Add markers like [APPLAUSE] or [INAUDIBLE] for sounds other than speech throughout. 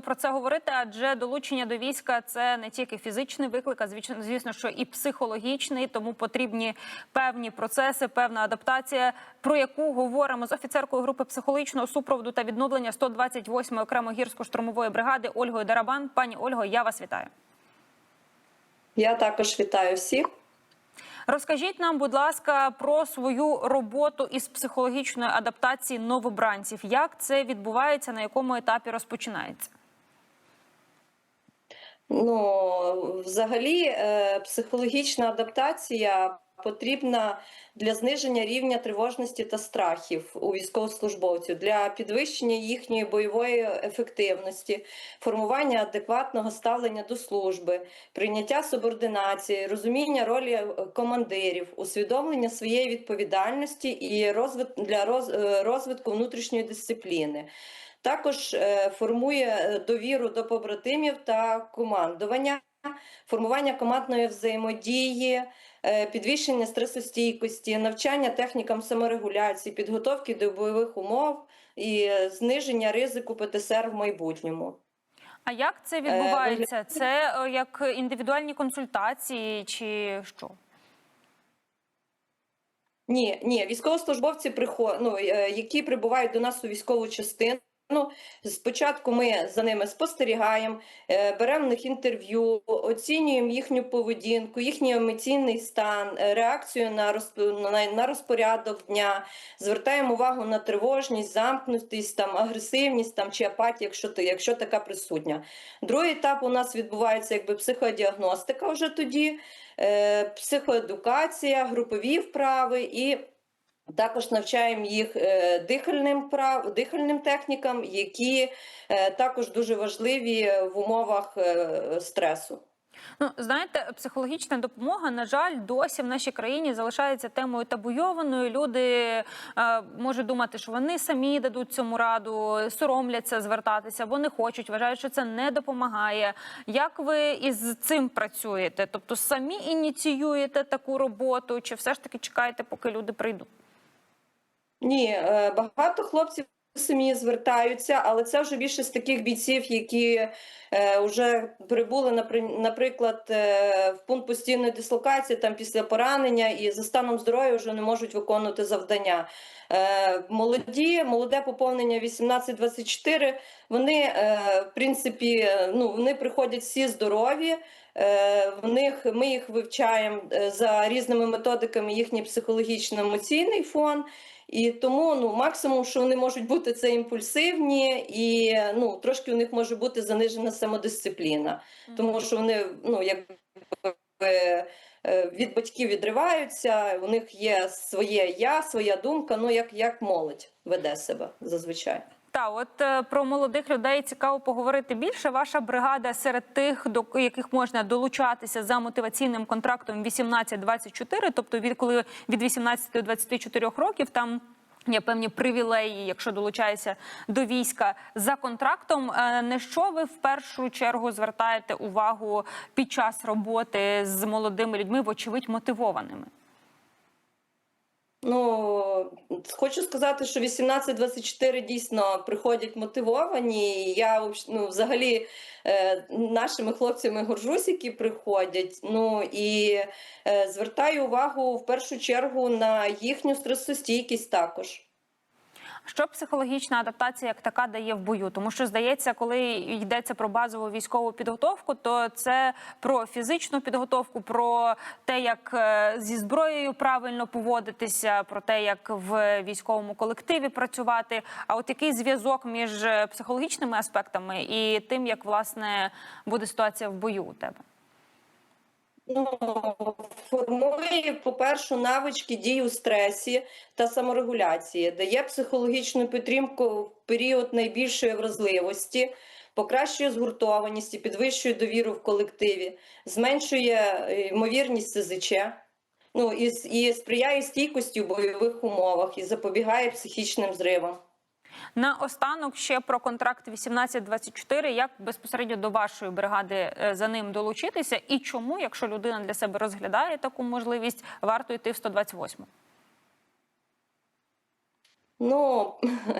будемо про це говорити, адже долучення до війська це не тільки фізичний виклик, а звісно, звісно, що і психологічний, тому потрібні певні процеси, певна адаптація, про яку говоримо з офіцеркою групи психологічного супроводу та відновлення 128-ї окремо гірсько-штурмової бригади Ольгою Дарабан. Пані Ольго, я вас вітаю. Я також вітаю всіх. Розкажіть нам, будь ласка, про свою роботу із психологічної адаптації новобранців. Як це відбувається, на якому етапі розпочинається? Ну, взагалі, е, психологічна адаптація потрібна для зниження рівня тривожності та страхів у військовослужбовців, для підвищення їхньої бойової ефективності, формування адекватного ставлення до служби, прийняття субординації, розуміння ролі е, командирів, усвідомлення своєї відповідальності і розвит для е, розвитку внутрішньої дисципліни. Також е, формує е, довіру до побратимів та командування, формування командної взаємодії, е, підвищення стресостійкості, навчання технікам саморегуляції, підготовки до бойових умов і зниження ризику ПТСР в майбутньому. А як це відбувається? Це як індивідуальні консультації, чи що? Ні, ні, військовослужбовці ну, які прибувають до нас у військову частину. Спочатку ми за ними спостерігаємо, е, беремо в них інтерв'ю, оцінюємо їхню поведінку, їхній емоційний стан, е, реакцію на розп- на- розпорядок дня, звертаємо увагу на тривожність, замкнутість, там, агресивність там, чи апатія, якщо, якщо така присутня. Другий етап у нас відбувається якби психодіагностика вже тоді, е, психоедукація, групові вправи і також навчаємо їх е, дихальним прав, дихальним технікам, які е, також дуже важливі в умовах е, стресу. Ну знаєте, психологічна допомога, на жаль, досі в нашій країні залишається темою табуйованою. Люди е, можуть думати, що вони самі дадуть цьому раду, соромляться звертатися, або не хочуть, вважають, що це не допомагає. Як ви із цим працюєте? Тобто самі ініціюєте таку роботу, чи все ж таки чекаєте, поки люди прийдуть? Ні, е, багато хлопців самі звертаються, але це вже більше з таких бійців, які е, вже прибули, наприклад, е, в пункт постійної дислокації там після поранення і за станом здоров'я вже не можуть виконувати завдання. Молоді, молоде поповнення 18-24, вони, в принципі, ну, вони приходять всі здорові. В них ми їх вивчаємо за різними методиками, їхній психологічно-емоційний фон. І тому ну, максимум, що вони можуть бути, це імпульсивні, і ну, трошки у них може бути занижена самодисципліна, тому що вони ну, якби, е, від батьків відриваються, у них є своє я, своя думка, ну як, як молодь веде себе зазвичай. Та от е, про молодих людей цікаво поговорити більше. Ваша бригада серед тих, до яких можна долучатися за мотиваційним контрактом 18-24, тобто від коли від 18 до 24 років там. Є певні привілеї, якщо долучаєшся до війська за контрактом. Е, На що ви в першу чергу звертаєте увагу під час роботи з молодими людьми, вочевидь мотивованими? Ну, хочу сказати, що 18-24 дійсно приходять мотивовані. Я ну, взагалі е, нашими хлопцями горжусь, які приходять. Ну і е, звертаю увагу в першу чергу на їхню стресостійкість також. Що психологічна адаптація як така дає в бою? Тому що здається, коли йдеться про базову військову підготовку, то це про фізичну підготовку, про те, як е, зі зброєю правильно поводитися, про те, як в військовому колективі працювати. А от який зв'язок між психологічними аспектами і тим, як власне буде ситуація в бою у тебе? Ну, формує, по-перше, навички дій у стресі та саморегуляції, дає психологічну підтримку в період найбільшої вразливості, покращує згуртованість і підвищує довіру в колективі, зменшує е, ймовірність СЗЧ, ну, і, і сприяє стійкості в бойових умовах і запобігає психічним зривам. На останок ще про контракт 18-24. Як безпосередньо до вашої бригади е, за ним долучитися, і чому, якщо людина для себе розглядає таку можливість, варто йти в 128? Ну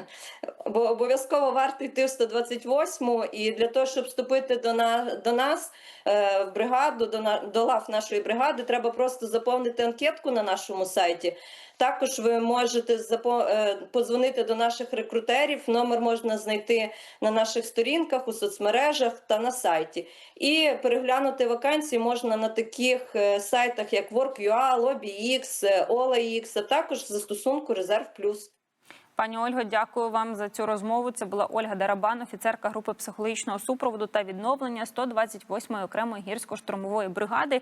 [LAUGHS] бо обов'язково варто йти в 128-му, і для того, щоб вступити до, на, до нас е, в бригаду, до, на, до лав нашої бригади, треба просто заповнити анкетку на нашому сайті. Також ви можете запо, е, подзвонити до наших рекрутерів. Номер можна знайти на наших сторінках у соцмережах та на сайті. І переглянути вакансії можна на таких е, сайтах, як Work.ua, LobbyX, OLAX, а також застосунку Резерв Плюс. Пані Ольго, дякую вам за цю розмову. Це була Ольга Дарабан, офіцерка групи психологічного супроводу та відновлення 128-ї окремої гірсько-штурмової бригади.